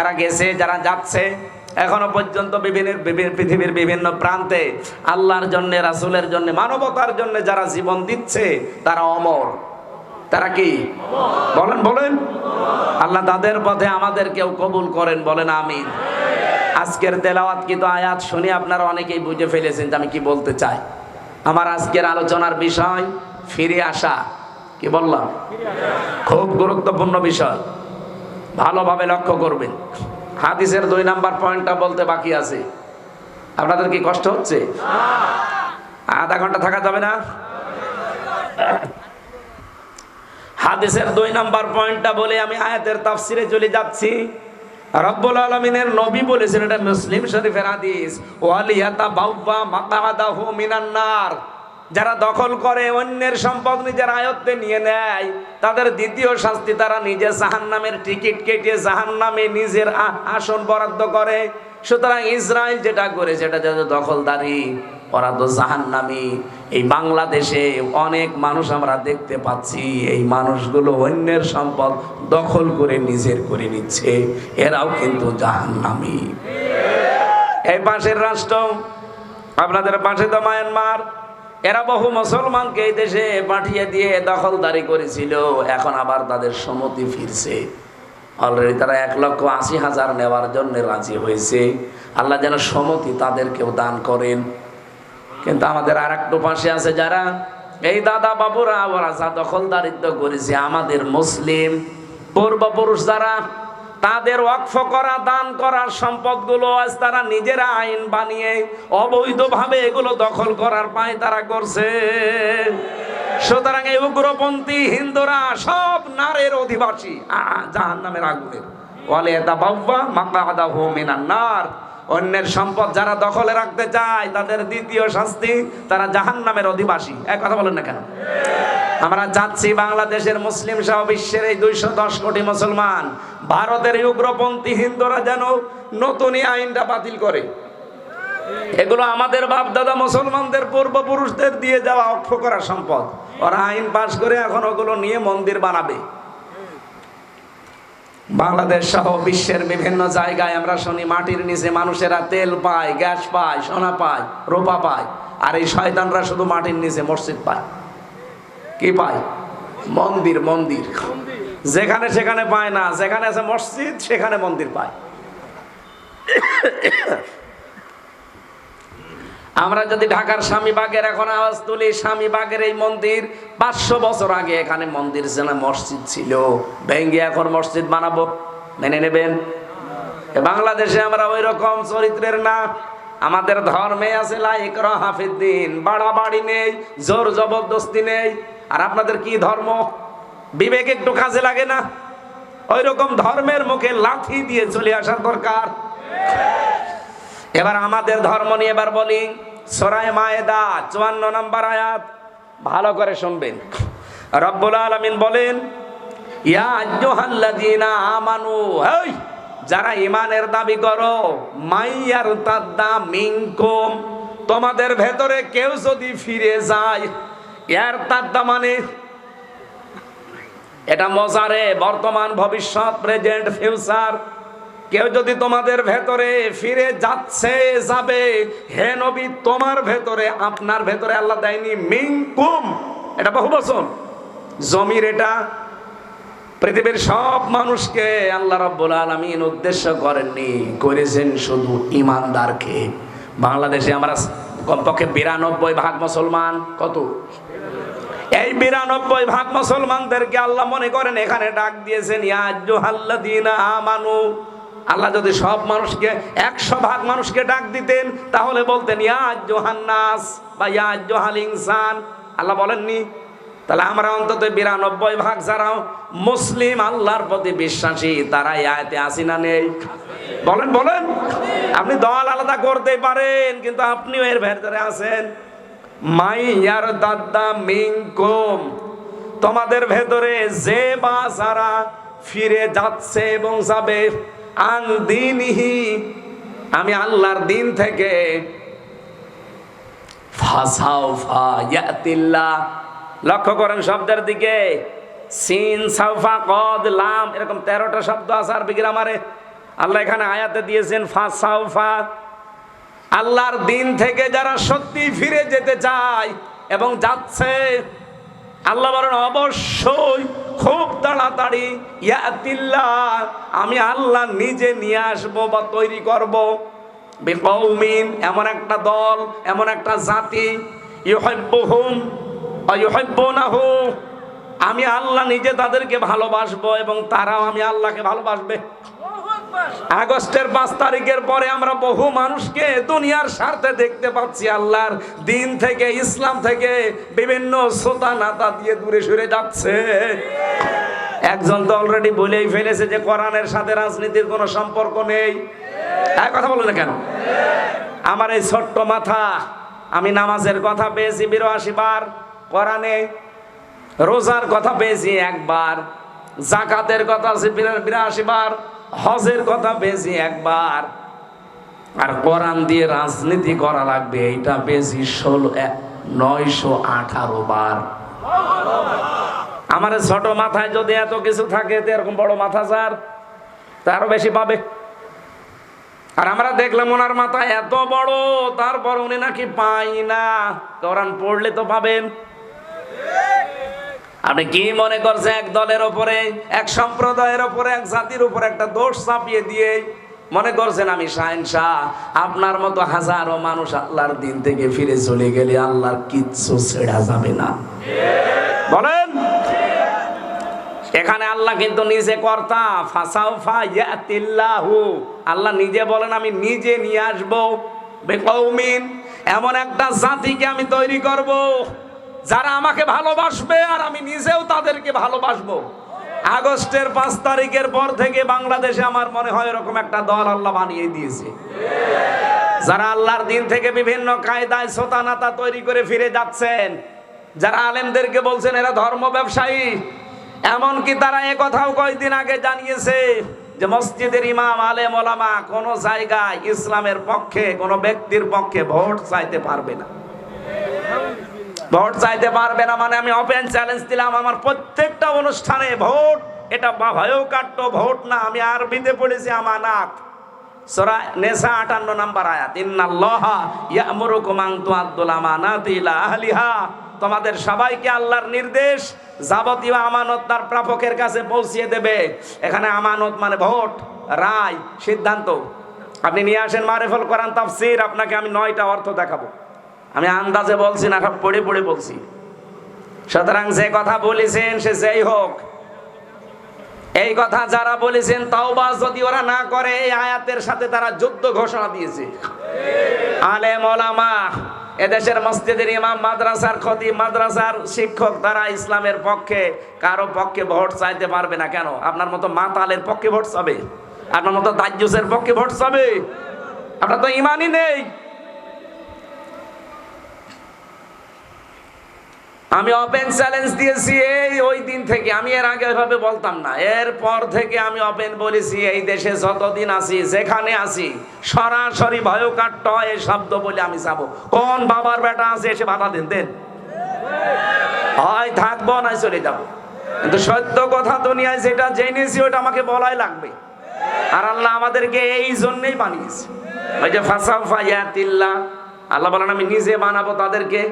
যারা গেছে, যারা যাচ্ছে, এখনও পর্যন্ত বিভিন্ন, বিভিন্ন- পৃথিবীর বিভিন্ন প্রান্তে আল্লাহর জন্য, রাসূলের জন্য, মানবতার জন্য যারা জীবন দিচ্ছে, তারা অমর। তারা কি? বলেন বলেন। আল্লাহ তাদের পথে আমাদেরকেও কবুল করেন, বলেন আমিন। আজকের তেলাওয়াত কিন্তু আয়াত শুনে আপনারা অনেকেই বুঝে ফেলেছেন যে আমি কি বলতে চাই। আমার আজকের আলোচনার বিষয়, ফিরে আসা। কি বললাম? খুব গুরুত্বপূর্ণ বিষয়। ভালোভাবে লক্ষ্য করবেন হাদিসের দুই নাম্বার পয়েন্টটা বলতে বাকি আছে। আপনাদের কি কষ্ট হচ্ছে? আধা ঘণ্টা থাকা যাবে না? হাদিসের দুই নাম্বার পয়েন্টটা বলে আমি আয়াতের তাফসিরে চলে যাচ্ছি। রব্বুল আলমিনের নবী বলেছেন, এটা মুসলিম শরীফের হাদিস। ওয়ালিয়াতা বাউবা মাকাদাহু মিনান নার যারা দখল করে, অন্যের সম্পদ নিজের আয়ত্তে নিয়ে নেয়, তাদের দ্বিতীয় শাস্তি তারা নিজে জাহান্নামের টিকিট কেটে জাহান্নামে নিজের আসন বরাদ্দ করে। সুতরাং ইসরায়েল যেটা করে সেটা যাতে দখলদারি, ওরা তো জাহান্নামি। এই বাংলাদেশে অনেক মানুষ আমরা দেখতে পাচ্ছি, এই মানুষগুলো অন্যের সম্পদ দখল করে নিজের করে নিচ্ছে, এরাও কিন্তু জাহান্নামি। এই পাশের রাষ্ট্র, আপনাদের পাশে তো মায়ানমার। এরা বহু মুসলমানকে এই দেশে পাঠিয়ে দিয়ে দখলদারি করেছিল। এখন আবার তাদের সম্মতি ফিরছে। অলরেডি তারা এক লক্ষ আশি হাজার নেওয়ার জন্য রাজি হয়েছে। আল্লাহ যেন সম্মতি তাদেরকেও দান করেন। কিন্তু আমাদের আর একটু পাশে আছে যারা, এই দাদা বাবুরা, ওরা যা দখলদারিত্ব করেছে, আমাদের মুসলিম পূর্বপুরুষ যারা তাদের ওয়াকফ করা, দান করার সম্পদগুলো আজ তারা নিজেরা আইন বানিয়ে অবৈধভাবে এগুলো দখল করার পায় তারা করছে। সুতরাং এই উগ্রপন্থী হিন্দুরা সব নারের অধিবাসী। জাহান নামের আগুনের বলে এটা বাব্বা মাকা মিনার নার। অন্যের সম্পদ যারা দখলে রাখতে চায়, তাদের দ্বিতীয় শাস্তি তারা জাহান নামের অধিবাসী। এক কথা বলেন না কেন? আমরা যাচ্ছি বাংলাদেশের মুসলিম সহ বিশ্বের এই দুইশো দশ কোটি মুসলমান। ভারতের উগ্রপন্থী হিন্দুরা যেন নতুনই আইনটা বাতিল করে। এগুলো আমাদের বাপদাদা মুসলমানদের পূর্বপুরুষদের দিয়ে যাওয়া অক্ষ করা সম্পদ। ওরা আইন পাশ করে এখন ওগুলো নিয়ে মন্দির বানাবে। বাংলাদেশ সহ বিশ্বের বিভিন্ন জায়গায় আমরা শুনি, মাটির নিচে মানুষেরা তেল পায়, গ্যাস পায়, সোনা পায়, রোপা পায়। আর এই শয়তানরা শুধু মাটির নিচে মসজিদ পায়। কি পায়? মন্দির মন্দির। যেখানে সেখানে পায় না, যেখানে আছে মসজিদ, সেখানে মন্দির পায়। আমরা যদি ঢাকার স্বামীবাগের এখন আওয়াজ তুলি, স্বামীবাগের এই মন্দির পাঁচশো বছর আগে এখানে মন্দির ছিল মসজিদ ছিল। ভেঙ্গে এখন মসজিদ বানাবো। মেনে নেবেন? বাংলাদেশে আমরা ওই রকম চরিত্রের না। আমাদের ধর্মে আছে লাইক হাফিদ্দিন বাড়াবাড়ি নেই, জোর জবরদস্তি নেই। আর আপনাদের কি ধর্ম? বিবেক একটু কাজে লাগে না? ওই রকম ধর্মের মুখে লাথি দিয়ে চলে আসার দরকার। এবার আমাদের ধর্ম নিয়ে এবার বলি সরাই মায়েদা, চুয়ান্ন নম্বর আয়াত। ভালো করে শুনবেন। রব্বুল আলমিন বলেন, ইয়া আমানু এই যারা ইমানের দাবি করো, মাইয়ার তাদ্দা মিনকুম। তোমাদের ভেতরে কেউ যদি ফিরে যায় ইয়ার তাদ্দা মানে এটা মজারে বর্তমান ভবিষ্যৎ প্রেজেন্ট ফিউচার কেউ যদি তোমাদের ভেতরে ফিরে যাচ্ছে, যাবে, হে নবী, তোমার ভেতরে, আপনার ভেতরে আল্লাহ দেয়নি মিনকুম। এটা বহু বছর জমির এটা পৃথিবীর সব মানুষকে আল্লাহ রাব্বুল আলামিন উদ্দেশ্য করেননি, করেছেন শুধু ইমানদারকে বাংলাদেশে আমরা কমপক্ষে বিরানব্বই ভাগ মুসলমান, কত? এই বিরানব্বই ভাগ মুসলমানদেরকে আল্লাহ মনে করেন, এখানে ডাক দিয়েছেন আমানু। আল্লাহ যদি সব মানুষকে, একশো ভাগ মানুষকে ডাক দিতেন, তাহলে বলতেন ইয়াজ্জুহান্নাস বা ইয়াজ্জুহাল ইনসান। আল্লাহ বলেননি তাহলে আমরা অন্তত বিরানব্বই ভাগ যারাও মুসলিম, আল্লাহর প্রতি বিশ্বাসী তারা এই আয়াতে আসি না নেই? বলেন বলেন। আপনি দল আলাদা করতে পারেন, কিন্তু আপনিও এর ভেতরে আছেন। মাইয়ার দাদা মিংকুম তোমাদের ভেতরে যে বা যারা ফিরে যাচ্ছে এবং যাবে আন দিনহি আমি আল্লাহর দিন থেকে ফাসাউফা ইয়াতিল্লাহ লক্ষ্য করেন শব্দের দিকে। সিন, সাউফা, কদ, লাম, এরকম তেরোটা শব্দ আছে আরবি গ্রামারে। আল্লাহ এখানে আয়াতে দিয়েছেন, ফা, সাউফা। আল্লাহর দিন থেকে যারা সত্যি ফিরে যেতে চায় এবং যাচ্ছে, আল্লাহ বলেন, অবশ্যই খুব তাড়াতাড়ি ইয়াতিল্লাহ আমি আল্লাহ নিজে নিয়ে আসব বা তৈরি করব। বিকৌমিন, এমন একটা দল, এমন একটা জাতি অয়ুহিব্বুনাহু আমি আল্লাহ নিজে তাদেরকে ভালোবাসবো এবং তারাও আমি আল্লাহকে ভালোবাসবে। আগস্টের পাঁচ তারিখের পরে আমরা বহু মানুষকে দুনিয়ার স্বার্থে দেখতে পাচ্ছি আল্লাহর দিন থেকে ইসলাম থেকে বিভিন্ন শ্রোতা নাতা দিয়ে দূরে সরে যাচ্ছে। একজন তো অলরেডি বলেই ফেলেছে যে কোরআনের সাথে রাজনীতির কোনো সম্পর্ক নেই। এক কথা বলে না কেন? আমার এই ছোট্ট মাথা আমি নামাজের কথা পেয়েছি বিরাশি বার। কোরআনে রোজার কথা পেয়েছি একবার, জাকাতের কথা আছে বিরাশি বার, হজের কথা পেয়েছি একবার। আর কোরআন দিয়ে রাজনীতি করা লাগবে, এইটা পেয়েছি ষোলো নয়শো আঠারো বার। আমার ছোট মাথায় যদি এত কিছু থাকে এরকম বড় মাথা যার তারও বেশি পাবে। আর আমরা দেখলাম ওনার মাথা এত বড়, তারপর উনি নাকি পাই না। কোরআন পড়লে তো পাবেন। আপনি কি মনে করছে এক দলের ওপরে এক সম্প্রদায়ের ওপরে এক জাতির উপরে একটা দোষ চাপিয়ে দিয়ে মনে করছেন আমি শাহেন শাহ আপনার মতো হাজারো মানুষ আল্লাহর দিন থেকে ফিরে চলে গেলে আল্লাহর কিচ্ছু ছেড়া যাবে না। বলেন, এখানে আল্লাহ কিন্তু নিজে কর্তা ফাসাও ফাইয়াতিল্লাহু আল্লাহ নিজে বলেন, আমি নিজে নিয়ে আসব বেকৌমিন এমন একটা জাতিকে আমি তৈরি করব। যারা আমাকে ভালোবাসবে আর আমি নিজেও তাদেরকে ভালোবাসবো। আগস্টের পাঁচ তারিখের পর থেকে বাংলাদেশে আমার মনে হয় এরকম একটা দল আল্লাহ বানিয়ে দিয়েছে। যারা আল্লাহর দিন থেকে বিভিন্ন কায়দায় সোতানাতা তৈরি করে ফিরে যাচ্ছেন, যারা আলেমদেরকে বলছেন এরা ধর্ম ব্যবসায়ী, এমনকি তারা এ কথাও কয়েকদিন আগে জানিয়েছে যে মসজিদের ইমাম, আলেম, ওলামা কোনো জায়গায় ইসলামের পক্ষে, কোনো ব্যক্তির পক্ষে ভোট চাইতে পারবে না। ভোট চাইতে পারবে না মানে আমি ওপেন চ্যালেঞ্জ দিলাম আমার প্রত্যেকটা অনুষ্ঠানে ভোট। এটা ভয়ও কাট্ট ভোট না, আমি আর আরবিতে পড়েছি আমানাত। সূরা নেসা 58 নাম্বার আয়াত, ইন্নাল্লাহা ইয়ামুরুকুম আন তুআদ্দুল আমানাতি ইলা আহলিহা। তোমাদের সবাইকে আল্লাহর নির্দেশ, যাবতীয় আমানত তার প্রাপকের কাছে পৌঁছিয়ে দেবে। এখানে আমানত মানে ভোট, রায়, সিদ্ধান্ত। আপনি নিয়ে আসেন মারেফল কোরআন তাফসীর, আপনাকে আমি নয়টা অর্থ দেখাবো। আমি আন্দাজে বলছি না, সব পড়ে পড়ে বলছি। সুতরাং যে কথা বলেছেন, সে যেই হোক। এই কথা যারা বলেছেন, তাওবা যদি ওরা না করে, এই আয়াতের সাথে তারা যুদ্ধ ঘোষণা দিয়েছে। আলেম ওলামা, এদেশের মসজিদের ইমাম, মাদ্রাসার খতি মাদ্রাসার শিক্ষক, তারা ইসলামের পক্ষে, কারও পক্ষে ভোট চাইতে পারবে না কেন? আপনার মতো মাতালের পক্ষে ভোট চাবে? আপনার মতো দাজ্জুসের পক্ষে ভোট চাবে? আপনার তো ইমানই নেই। আমি ওপেন চ্যালেঞ্জ দিয়েছি, এই ওই দিন থেকে। আমি এর আগে ওইভাবে বলতাম না। এরপর থেকে আমি ওপেন বলেছি, এই দেশে যতদিন আছি, যেখানে আছি, সরাসরি ভয়কাট্য এই শব্দ বলে আমি যাব। কোন বাবার বেটা আছে, এসে বাধা দেন দেন। হয় থাকব না চলে যাব। কিন্তু সত্য কথা দুনিয়ায় যেটা জেনেছি ওটা আমাকে বলাই লাগবে। আর আল্লাহ আমাদেরকে এই জন্যই বানিয়েছে। ওই যে ফাসাল ফাইয়াতিল্লাহ আল্লাহ বলেন, আমি নিজে বানাবো তাদেরকে।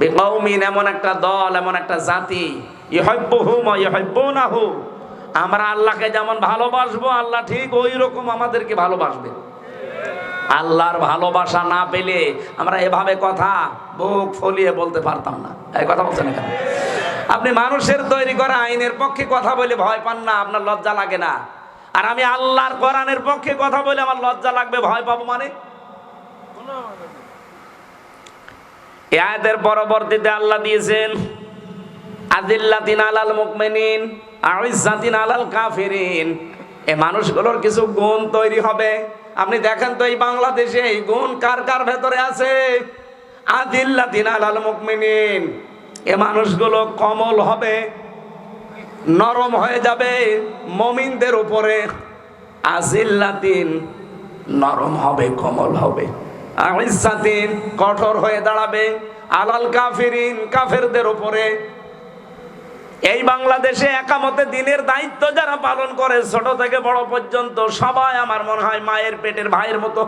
বেকৌমিন এমন একটা দল, এমন একটা জাতি। ইহব্বহুম ইহব্বুনাহু আমরা আল্লাহকে যেমন ভালোবাসবো, আল্লাহ ঠিক ওই রকম আমাদেরকে ভালোবাসবে। আল্লাহর ভালোবাসা না পেলে আমরা এভাবে কথা বুক ফলিয়ে বলতে পারতাম না। এই কথা বলছেন এখানে আপনি মানুষের তৈরি করা আইনের পক্ষে কথা বলে ভয় পান না, আপনার লজ্জা লাগে না। আর আমি আল্লাহর কোরআনের পক্ষে কথা বলে আমার লজ্জা লাগবে, ভয় পাবো মানে? এই আয়াতের পরবর্তীতে আল্লাহ দিয়েছেন আদিল্লাতিন আলাল মুকমিনিন আইজাতিন আলাল কাফিরিন। এই মানুষগুলোর কিছু গুণ তৈরি হবে। আপনি দেখেন তো এই বাংলাদেশে এই গুণ কার কার ভেতরে আছে? আদিল্লাতিন আলাল মুকমিনিন এ মানুষগুলো কমল হবে, নরম হয়ে যাবে, মমিনদের উপরে আজিল্লাতিন নরম হবে, কমল হবে। আইসাতিন কঠোর হয়ে দাঁড়াবে। আলাল কাফিরিন কাফেরদের উপরে। এই বাংলাদেশে একামতে দিনের দায়িত্ব যারা পালন করে ছোট থেকে বড় পর্যন্ত সবাই আমার মনে হয় মায়ের পেটের ভাইয়ের মতো।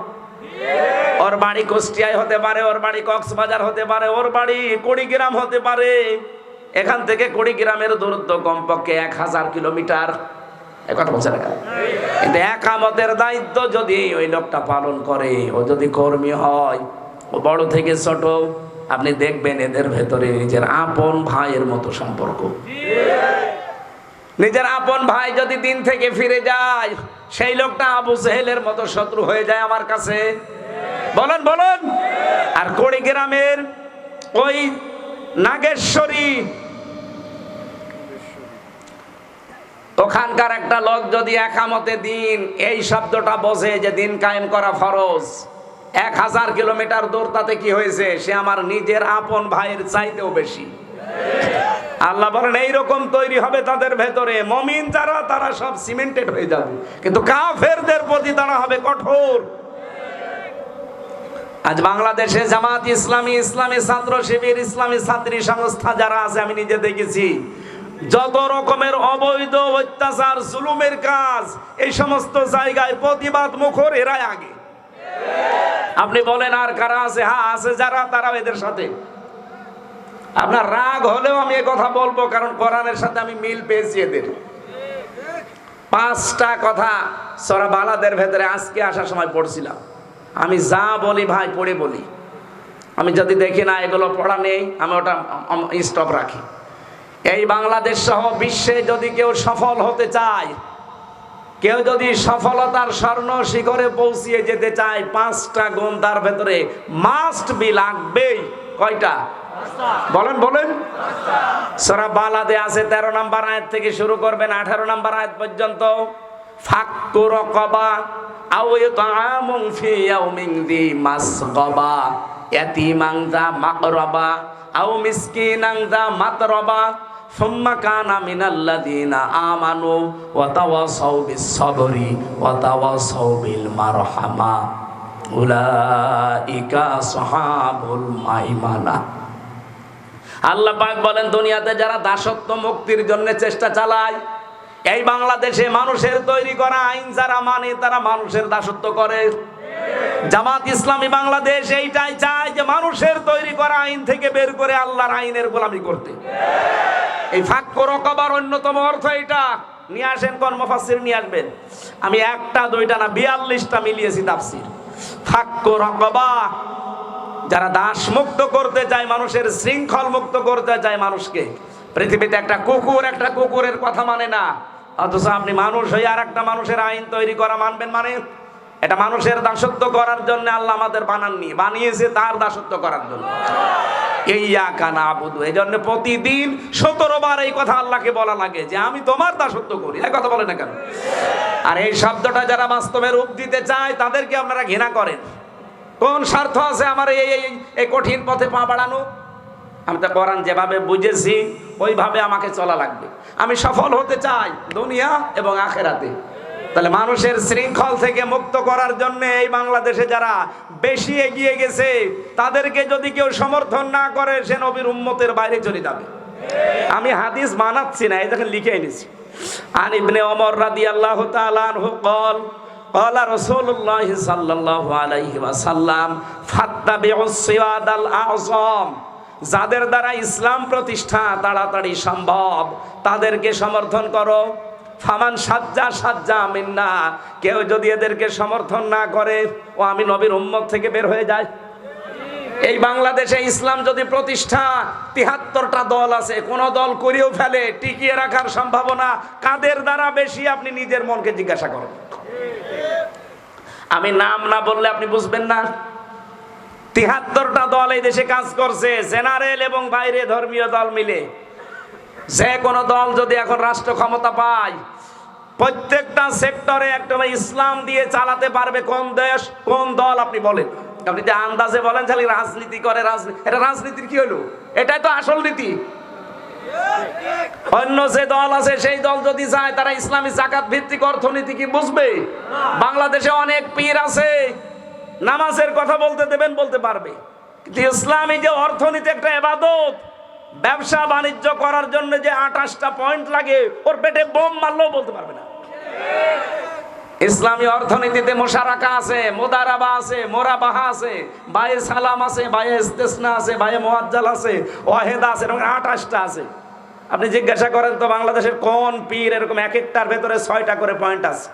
ওর বাড়ি কুষ্টিয়ায় হতে পারে ওর বাড়ি কক্সবাজার হতে পারে ওর বাড়ি কুড়িগ্রাম হতে পারে। এখান থেকে কুড়িগ্রামের দূরত্ব কমপক্ষে এক হাজার কিলোমিটার। একামতের দায়িত্ব যদি ওই লোকটা পালন করে, ও যদি কর্মী হয়, ও বড় থেকে ছোট, আপনি দেখবেন এদের ভেতরে নিজের আপন ভাইয়ের মতো সম্পর্ক। নিজের আপন ভাই যদি দিন থেকে ফিরে যায়, সেই লোকটা আবু সেহেলের মতো শত্রু হয়ে যায় আমার কাছে। বলেন বলেন। আর কুড়িগ্রামের ওই নাগেশ্বরী ওখানকার একটা লোক যদি একামতে দিন, এই শব্দটা বোঝে যে দিন কায়েম করা ফরজ। এক হাজার কিলোমিটার দূর তাতে কি হয়েছে? সে আমার নিজের আপন ভাইয়ের চাইতেও বেশি। আল্লাহ বলেন, এইরকম তৈরি হবে তাদের ভেতরে। মমিন যারা, তারা সব সিমেন্টেড হয়ে যাবে। কিন্তু কাফেরদের প্রতি তারা হবে কঠোর। আজ বাংলাদেশে জামাত ইসলামী ইসলামী ছাত্র শিবির, ইসলামী ছাত্রী সংস্থা যারা আছে, আমি নিজে দেখেছি। যত রকমের অবৈধ অত্যাচার, জুলুমের কাজ, এই সমস্ত জায়গায় প্রতিবাদ মুখর এরাই আগে। আপনি বলেন, আর কারা আছে? হ্যাঁ আছে যারা তারা এদের সাথে। আপনার রাগ হলেও আমি কথা বলব, কারণ কোরআনের সাথে আমি মিল পেয়েছি এদের। পাঁচটা কথা সরা বালাদের ভেতরে আজকে আসার সময় পড়ছিলাম। আমি যা বলি ভাই, পড়ে বলি। আমি যদি দেখি না, এগুলো পড়া নেই, আমি ওটা স্টপ রাখি। এই বাংলাদেশ সহ বিশ্বে যদি কেউ সফল হতে চায়, কেউ যদি সফলতার স্বর্ণ শিখরে পৌঁছিয়ে যেতে চায়, পাঁচটা গুণ তার ভেতরে মাস্ট বি লাগবেই। কয়টা? বলেন বলেন। সরা বালাদে আছে তেরো নাম্বার আয়াত থেকে শুরু করবেন, আঠারো নাম্বার আয়াত পর্যন্ত। ফাক্কু রকবা আও ইতআমুন ফি ইয়াউমিন দি মাসগাবা। ইয়াতীমান যা মাকরাবা মাতরাবা। সুম্মা ওয়া ওয়া মাইমানা। বলেন, দুনিয়াতে যারা দাসত্ব মুক্তির জন্য চেষ্টা চালায়, এই বাংলাদেশে মানুষের তৈরি করা আইন যারা মানে তারা মানুষের দাসত্ব করে। জামাত ইসলামী বাংলাদেশ এইটাই চায় যে মানুষের তৈরি করা আইন থেকে বের করে আল্লাহর আইনের গোলামি করতে। এই ফাঁক রকবার অন্যতম অর্থ এটা নিয়ে আসেন কোন মুফাসসির নিয়ে আসবেন। আমি একটা, দুইটা না, বিয়াল্লিশটা মিলিয়েছি তাফসির। ফাক্ক রকবা, যারা দাস মুক্ত করতে চায়, মানুষের শৃঙ্খল মুক্ত করতে চায় মানুষকে। পৃথিবীতে একটা কুকুর একটা কুকুরের কথা মানে না। অথচ আপনি মানুষ হয়ে আর একটা মানুষের আইন তৈরি করা মানবেন মানে? এটা মানুষের দাসত্ব করার জন্য আল্লাহ আমাদের বানাননি, বানিয়েছে তার দাসত্ব করার জন্য। এইয়া কানা আবুদু এই জন্য প্রতিদিন সতেরো বার এই কথা আল্লাহকে বলা লাগে যে আমি তোমার দাসত্ব করি। এই কথা বলে না কেন? আর এই শব্দটা যারা বাস্তবে রূপ দিতে চায়, তাদেরকে আপনারা ঘৃণা করেন। কোন স্বার্থ আছে আমার এই এই এই কঠিন পথে পা বাড়ানো? আমি তো কোরআন যেভাবে বুঝেছি, ওইভাবে আমাকে চলা লাগবে। আমি সফল হতে চাই দুনিয়া এবং আখেরাতে। তাহলে মানুষের শৃঙ্খল থেকে মুক্ত করার জন্য এই বাংলাদেশে যারা বেশি এগিয়ে গেছে তাদেরকে যদি কেউ সমর্থন না করে সে নবীর উম্মতের বাইরে চলে যাবে আমি হাদিস বানাচ্ছি না এই দেখেন লিখে এনেছি আর ইবনে ওমর রাদিয়াল্লাহু তাআলা আনহু قال قال رسول الله صلى الله عليه وسلم فاتبعوا الصراط الاعظم যাদের দ্বারা ইসলাম প্রতিষ্ঠা তাড়াতাড়ি সম্ভব তাদেরকে সমর্থন করো ফামান সাজ্জা সাজ্জা মিন্না, কেউ যদি এদেরকে সমর্থন না করে, ও আমি নবীর উম্মত থেকে বের হয়ে যায়। এই বাংলাদেশে ইসলাম যদি প্রতিষ্ঠা, তিহাত্তরটা দল আছে, কোন দল করিয়েও ফেলে, টিকিয়ে রাখার সম্ভাবনা কাদের দ্বারা বেশি, আপনি নিজের মনকে জিজ্ঞাসা করুন। আমি নাম না বললে আপনি বুঝবেন না। তিহাত্তরটা দল এই দেশে কাজ করছে, জেনারেল এবং বাইরে ধর্মীয় দল মিলে। যে কোনো দল যদি এখন রাষ্ট্র ক্ষমতা পায়, প্রত্যেকটা সেক্টরে একটা ইসলাম দিয়ে চালাতে পারবে কোন দেশ, কোন দল আপনি বলেন। আপনি যে আন্দাজে বলেন খালি রাজনীতি করে রাজনীতি এটা রাজনীতির কি হলো? এটাই তো আসল নীতি। অন্য যে দল আছে, সেই দল যদি চায়, তারা ইসলামী জাকাত ভিত্তিক অর্থনীতি কি বুঝবে? বাংলাদেশে অনেক পীর আছে, নামাজের কথা বলতে দেবেন, বলতে পারবে। কিন্তু ইসলামী যে অর্থনীতি একটা এবাদত ব্যবসা বাণিজ্য করার জন্য যে আঠাশটা পয়েন্ট লাগে, ওর পেটে বোম মারলেও বলতে পারবে না। ইসলামী অর্থনীতিতে মোশারাকা আছে, মোদারাবা আছে, মোরাবাহা আছে, বায়ে সালাম আছে, বায়ে ইস্তেসনা আছে, বায়ে মোয়াজ্জাল আছে, ওয়াহেদা আছে, এরকম আঠাশটা আছে। আপনি জিজ্ঞাসা করেন তো বাংলাদেশের কোন পীর এরকম এক একটার ভেতরে ছয়টা করে পয়েন্ট আছে?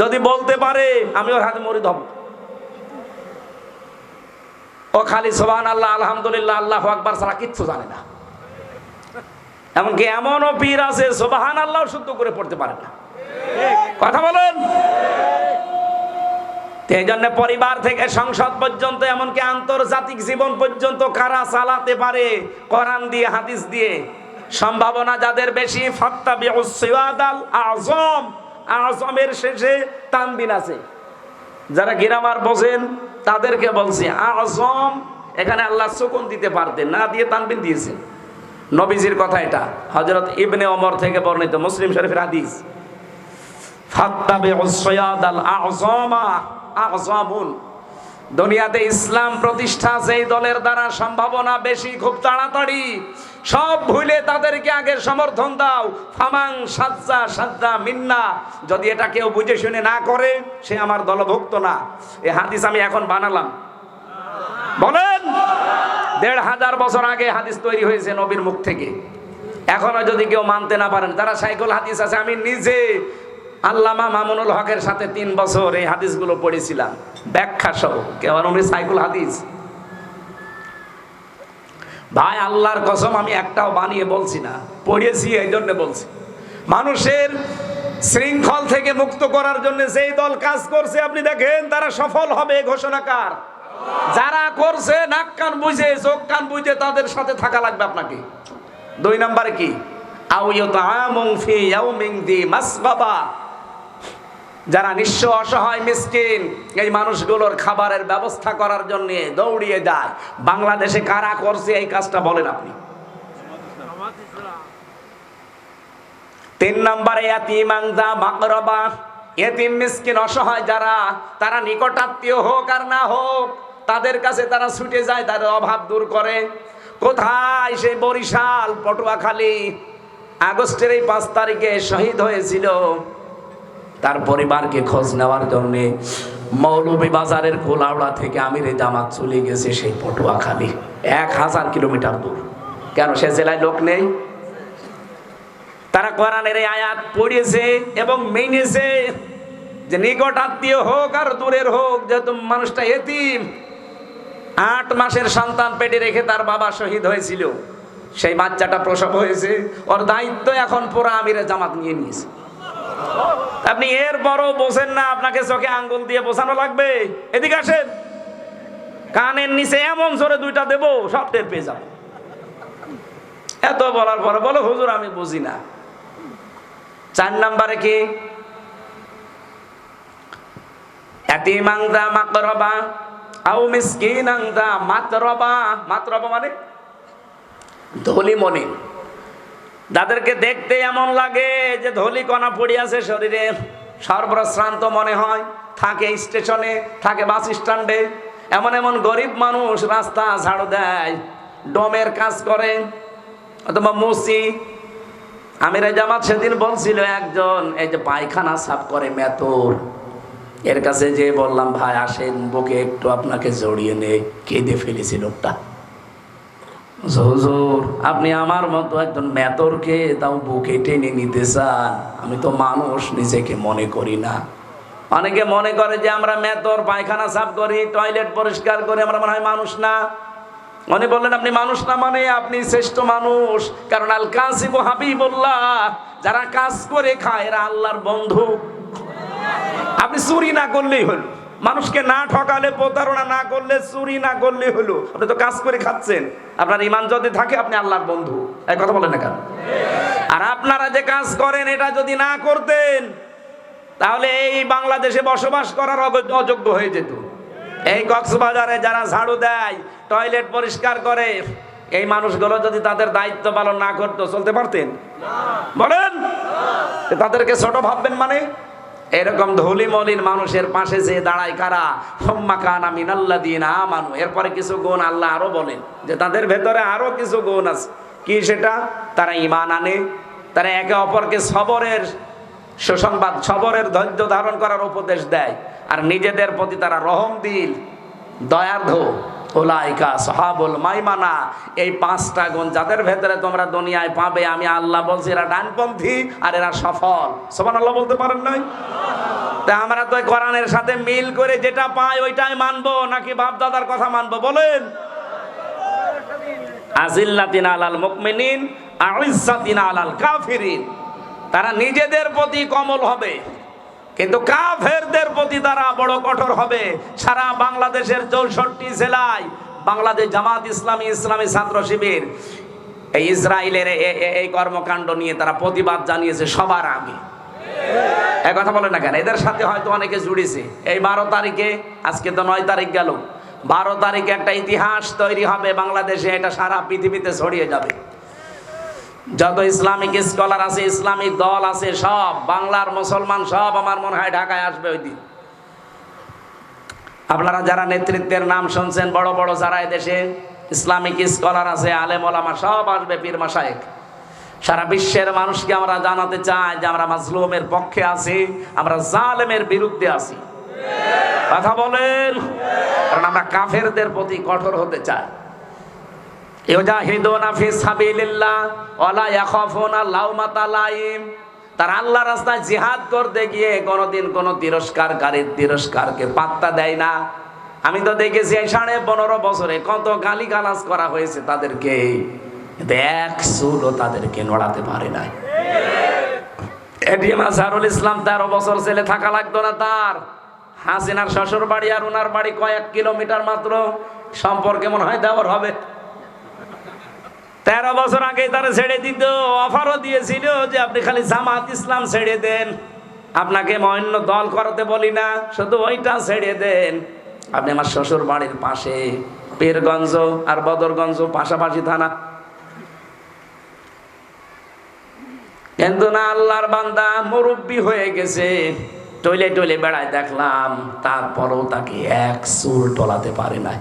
যদি বলতে পারে, আমি ওর হাতে মরিদ হব ও খালি সোবান আল্লাহ আলহামদুলিল্লাহ, আল্লাহ আকবার ছাড়া কিচ্ছু জানে না। এমনকি এমনও পীর আছে সোবাহান আল্লাহ শুদ্ধ করে পড়তে পারে না। কথা বলেন? এই পরিবার থেকে সংসদ পর্যন্ত, এমনকি আন্তর্জাতিক জীবন পর্যন্ত কারা চালাতে পারে, কোরআন দিয়ে, হাদিস দিয়ে, সম্ভাবনা যাদের বেশি আজম আজমের শেষে তানবিন আছে। যারা গিরামার বোঝেন, তাদেরকে বলছি আজম এখানে আল্লাহ সুকুন দিতে পারতেন, না দিয়ে তানবিন দিয়েছেন। নবীজির কথা এটা। হজরত ইবনে অমর থেকে বর্ণিত মুসলিম শরীফের হাদিস। দুনিয়াতে ইসলাম প্রতিষ্ঠা যেই দলের দ্বারা সম্ভাবনা বেশি, খুব তাড়াতাড়ি। সব ভুলে তাদেরকে আগে সমর্থন দাও। ফামাং সাজ্জা সাজ্জা মিন্না। যদি এটা কেউ বুঝে শুনে না করে, সে আমার দলভুক্ত না। এই হাদিস আমি এখন বানালাম। বলেন! দেড় হাজার বছর আগে হাদিস তৈরি হয়েছে নবীর মুখ থেকে। এখনও যদি কেউ মানতে না পারেন, তারা সাইকুল হাদিস আছে, আমি নিজে আল্লামা মামুনুল হকের সাথে তিন বছর এই হাদিসগুলো পড়েছিলাম, ব্যাখ্যা সহ। কেমন উনি সাইকুল হাদিস? ভাই, আল্লাহর কসম, আমি একটাও বানিয়ে বলছি না পড়িয়েছি এই জন্য বলছি। মানুষের শৃঙ্খল থেকে মুক্ত করার জন্য যেই দল কাজ করছে, আপনি দেখেন তারা সফল হবে ঘোষণাকার যারা করছে, নাক কান বুঝে চোখ কান বুঝে তাদের সাথে থাকা লাগবে আপনাকে। দুই নম্বরে কি? যারা নিঃস্ব অসহায়, মিসকিন, এই মানুষগুলোর খাবারের ব্যবস্থা করার জন্য দৌড়িয়ে যায়। বাংলাদেশে কারা করছে, এই কাজটা বলেন আপনি। তিন নম্বরে এতিম মিসকিন, অসহায় যারা, তারা নিকটাত্মীয় হোক আর না হোক তাদের কাছে তারা ছুটে যায়, তাদের অভাব দূর করে। কোথায় সেই বরিশাল, পটুয়াখালী? আগস্টের এই পাঁচ তারিখে শহীদ হয়েছিল। তার পরিবারকে খোঁজ নেওয়ার জন্য মৌলভী বাজারের কোলাউড়া থেকে আমিরে জামাত চলে গেছে সেই পটুয়াখালী। এক হাজার কিলোমিটার দূর। কেন, সে জেলায় লোক নেই? তারা কোরআনের এই আয়াত পড়িয়েছে এবং মেনেছে যে নিকট আত্মীয় হোক আর দূরের হোক যেহেতু মানুষটা এতিম আট মাসের সন্তান পেটে রেখে তার বাবা শহীদ হয়েছিল। সেই বাচ্চাটা প্রসব হয়েছে। ওর দায়িত্ব এখন পুরো আমিরে জামাত নিয়ে নিয়েছে। আপনি এর বড় বোঝেন না, আপনাকে চোখে আঙ্গুল দিয়ে বোঝানো লাগবে। এদিকে আসেন। কানের নিচে এমন জোরে দুইটা দেবো, সব টের পেয়ে যাব। এত বলার পরে বলো, হুজুর, আমি বুঝি না। চার নাম্বারে কি? এতিমাংদা মাতরবা মানে দেখতে এমন লাগে যে ধলি কণা পড়ে আছে শরীরে। সর্বশ্রান্ত মনে হয়, থাকে স্টেশনে, থাকে বাস স্ট্যান্ডে। এমন এমন গরিব মানুষ রাস্তা ঝাড়ু দেয়, ডোমের কাজ করে। অথবা মুসি। আমির জামাত সেদিন বলছিল একজন, এই যে পায়খানা সাফ করে মেতর। এর কাছে যে বললাম, ভাই, আসেন, বুকে একটু আপনাকে জড়িয়ে নে কেঁদে ফেলেছি লোকটা। আপনি আমার মতো একজন মেতরকে তাও বুকে টেনে নিতে চান? আমি তো মানুষ, নিজেকে মনে করি না। অনেকে মনে করে যে আমরা মেতর, পায়খানা সাফ করি, টয়লেট পরিষ্কার করি, আমরা মনে হয় মানুষ না। মনে বললেন, আপনি মানুষ না মানে আপনি শ্রেষ্ঠ মানুষ। কারণ আল কাসিবু হাবিবুল্লাহ, যারা কাজ করে খায়, এরা আল্লাহর বন্ধু। আপনি চুরি না করলেই হলো। মানুষকে না ঠকালে, প্রতারণা না করলে, চুরি না করলে হলো। আপনি তো কাজ করে খাচ্ছেন। আপনার ইমান যদি থাকে, আপনি আল্লাহর বন্ধু। এই কথা বলেন না কেন? আর আপনারা যে কাজ করেন, এটা যদি না করতেন, তাহলে এই বাংলাদেশে বসবাস করার অযোগ্য হয়ে যেত। এই কক্সবাজারে যারা ঝাড়ু দেয়, টয়লেট পরিষ্কার করে, এই মানুষগুলো যদি তাদের দায়িত্ব পালন না করতো, চলতে পারতেন? বলেন? তাদেরকে ছোট ভাববেন মানে? এরকম ধুলি মলিন মানুষের পাশে যে দাঁড়ায় কারা? হোম্মা কানা মিনাল্লা দিন আমানু। এরপরে কিছু গুণ আল্লাহ আরও বলেন যে তাদের ভেতরে আরও কিছু গুণ আছে। কি সেটা? তারা ইমান আনে, তারা একে অপরকে সবরের সুসংবাদ, সবরের ধৈর্য ধারণ করার উপদেশ দেয়। আর নিজেদের প্রতি তারা রহম দিল, দয়ার্ধ। মাইমানা। এই পাঁচটা গুণ যাদের ভেতরে তোমরা দুনিয়ায় পাবে, আমি আল্লাহ বলছি, এরা ডানপন্থী আর এরা সফল। বলতে পারেন তা আমরা তো সাথে মিল করে যেটা পাই, ওইটাই মানবো, নাকি বাপ দাদার কথা মানবো? বলেন। আজিল্লাতিন আলাল মুকমিনিন আলাল কাফিরিন। তারা নিজেদের প্রতি কমল হবে। কিন্তু কাফেরদের প্রতি তারা বড় কঠোর হবে। সারা বাংলাদেশের চৌষট্টি জেলায় বাংলাদেশ জামাত ইসলামী ইসলামী ছাত্র শিবির, এই ইসরায়েলের এই কর্মকাণ্ড নিয়ে তারা প্রতিবাদ জানিয়েছে সবার আগে। এক কথা বলে না কেন? এদের সাথে হয়তো অনেকে জুড়েছে। এই বারো তারিখে, আজকে তো নয় তারিখ গেল। বারো তারিখে একটা ইতিহাস তৈরি হবে বাংলাদেশে, এটা সারা পৃথিবীতে ছড়িয়ে যাবে। যত ইসলামিক স্কলার আছে, ইসলামিক দল আছে, সব বাংলার মুসলমান সব আমার মনে হয় ঢাকায় আসবে ওই দিন। আপনারা যারা নেতৃত্বের নাম শুনছেন, বড় বড় যারা দেশে ইসলামিক স্কলার আছে, আলেম ওলামা সব আসবে পীর মাসায়েক সারা বিশ্বের মানুষকে আমরা জানাতে চাই যে আমরা মাজলুমের পক্ষে আছি, আমরা জালেমের বিরুদ্ধে আছি। কথা বলেন। কারণ আমরা কাফেরদের প্রতি কঠোর হতে চাই। ইউজাহিদুনা ফি সাবিলিল্লাহ, ওয়ালা ইয়াখাফুনা লাউমাতা লাইম তার আল্লাহ রাস্তায় জিহাদ করতে গিয়ে কোনোদিন কোনো তিরস্কারকারীর তিরস্কারকে পাত্তা দেয় না। আমি তো দেখেছি এই সাড়ে পনেরো বছরে কত গালি গালাজ করা হয়েছে তাদেরকে। এক চুলও তাদেরকে নড়াতে পারে নাই। এটিএম আজহারুল ইসলাম তেরো বছর ছেলে থাকা লাগতো না তার। হাসিনার শ্বশুর বাড়ি আর ওনার বাড়ি কয়েক কিলোমিটার মাত্র। সম্পর্কে মনে হয় দেওয়ার হবে। তেরো বছর আগে তারা ছেড়ে দিত, অফারও দিয়েছিল যে আপনি খালি জামাত ইসলাম ছেড়ে দেন। আপনাকে অন্য দল করাতে বলি না, শুধু ওইটা ছেড়ে দেন। আপনি আমার শ্বশুর বাড়ির পাশে, পীরগঞ্জ আর বদরগঞ্জ পাশাপাশি থানা। কিন্তু না, আল্লাহর বান্দা মুরব্বী হয়ে গেছে। টইলে টইলে বেড়ায় দেখলাম, তারপরেও তাকে এক চুল টলাতে পারে নাই।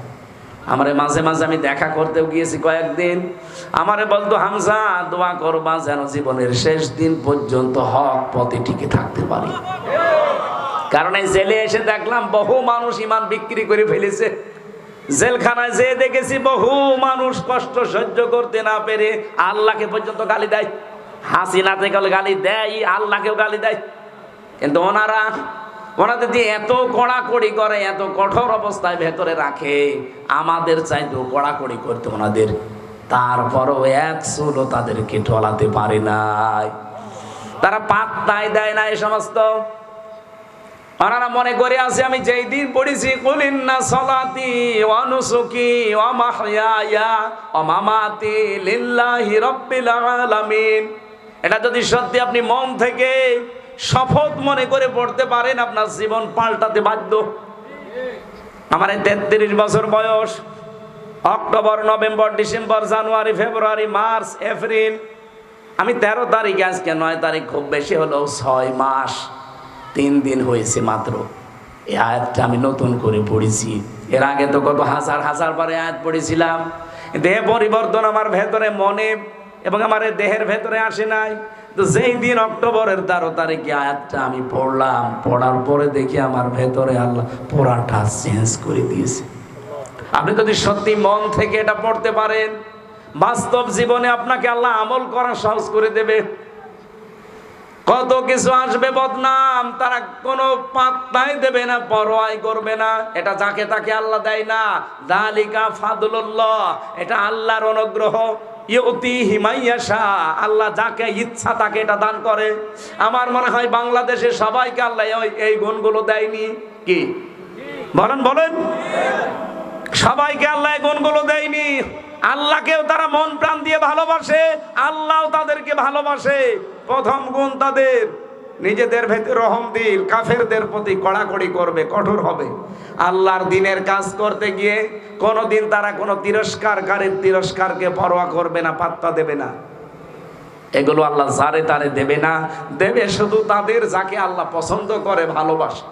আমারে মাঝে মাঝে আমি দেখা করতেও গিয়েছি কয়েকদিন। আমারে বলতো, হামজা, দোয়া করবা যেন জীবনের শেষ দিন পর্যন্ত হক পথে টিকে থাকতে পারি। কারণ এই জেলে এসে দেখলাম বহু মানুষ ইমান বিক্রি করে ফেলেছে। জেলখানায় যেয়ে দেখেছি বহু মানুষ কষ্ট সহ্য করতে না পেরে আল্লাহকে পর্যন্ত গালি দেয়। হাসিনা থেকে গালি দেয়, আল্লাহকেও গালি দেয়। কিন্তু ওনারা ওনাদের দিয়ে এত কড়াকড়ি করে, এত কঠোর অবস্থায় ভেতরে রাখে, আমাদের চাইতেও কড়াকড়ি করতে ওনাদের। তারপরও এক চুলও তাদেরকে টলাতে পারে নাই। তারা পাত্তাই দেয় না এই সমস্ত। ওনারা মনে করে আছে, আমি যেই দিন পড়েছি, কুলিন্না সলাতি অনুসুকি অমাহয়া অমামাতি লিল্লাহি রব্বিল আলামিন। এটা যদি সত্যি আপনি মন থেকে শপথ মনে করে পড়তে পারেন আপনার জীবন পাল্টাতে বাধ্য। আমার এই তেত্রিশ বছর বয়স, অক্টোবর, নভেম্বর, ডিসেম্বর, জানুয়ারি, ফেব্রুয়ারি, মার্চ, এপ্রিল। আমি তেরো তারিখ, আজকে নয় তারিখ, খুব বেশি হলো ছয় মাস, তিন দিন হয়েছে মাত্র। এই আয়াতটা আমি নতুন করে পড়েছি। এর আগে তো কত হাজার হাজার বারে আয়াত পড়েছিলাম। দেহ পরিবর্তন আমার ভেতরে মনে এবং আমার দেহের ভেতরে আসে নাই। তো যেই দিন অক্টোবরের তেরো তারিখে আয়াতটা আমি পড়লাম, পড়ার পরে দেখি আমার ভেতরে আল্লাহ পড়াটা চেঞ্জ করে দিয়েছে। আপনি যদি সত্যি মন থেকে এটা পড়তে পারেন, বাস্তব জীবনে আপনাকে আল্লাহ আমল করা সাহস করে দেবে। কত কিছু আসবে বদনাম, তারা কোনো পাত্তাই দেবে না, পরোয়াই করবে না। এটা যাকে তাকে আল্লাহ দেয় না। দালিকা ফাদুল্লাহ এটা আল্লাহর অনুগ্রহ। আল্লাহ যাকে ইচ্ছা তাকে এটা দান করে। আমার মনে হয় বাংলাদেশে সবাইকে আল্লাহ এই গুণগুলো দেয়নি। কি? বলেন বলেন। সবাইকে আল্লাহ গুণগুলো দেয়নি। আল্লাহকেও তারা মন প্রাণ দিয়ে ভালোবাসে, আল্লাহও তাদেরকে ভালোবাসে। প্রথম গুণ তাদের, নিজেদের ভেতরে রহম দিল, কাফেরদের প্রতি কড়াকড়ি করবে, কঠোর হবে। আল্লাহর দিনের কাজ করতে গিয়ে কোনোদিন তারা কোনো তিরস্কারকারীর তিরস্কারকে পরোয়া করবে না, পাত্তা দেবে না। এগুলো আল্লাহ যারে তারে দেবে না, দেবে শুধু তাদের যাকে আল্লাহ পছন্দ করে, ভালোবাসে।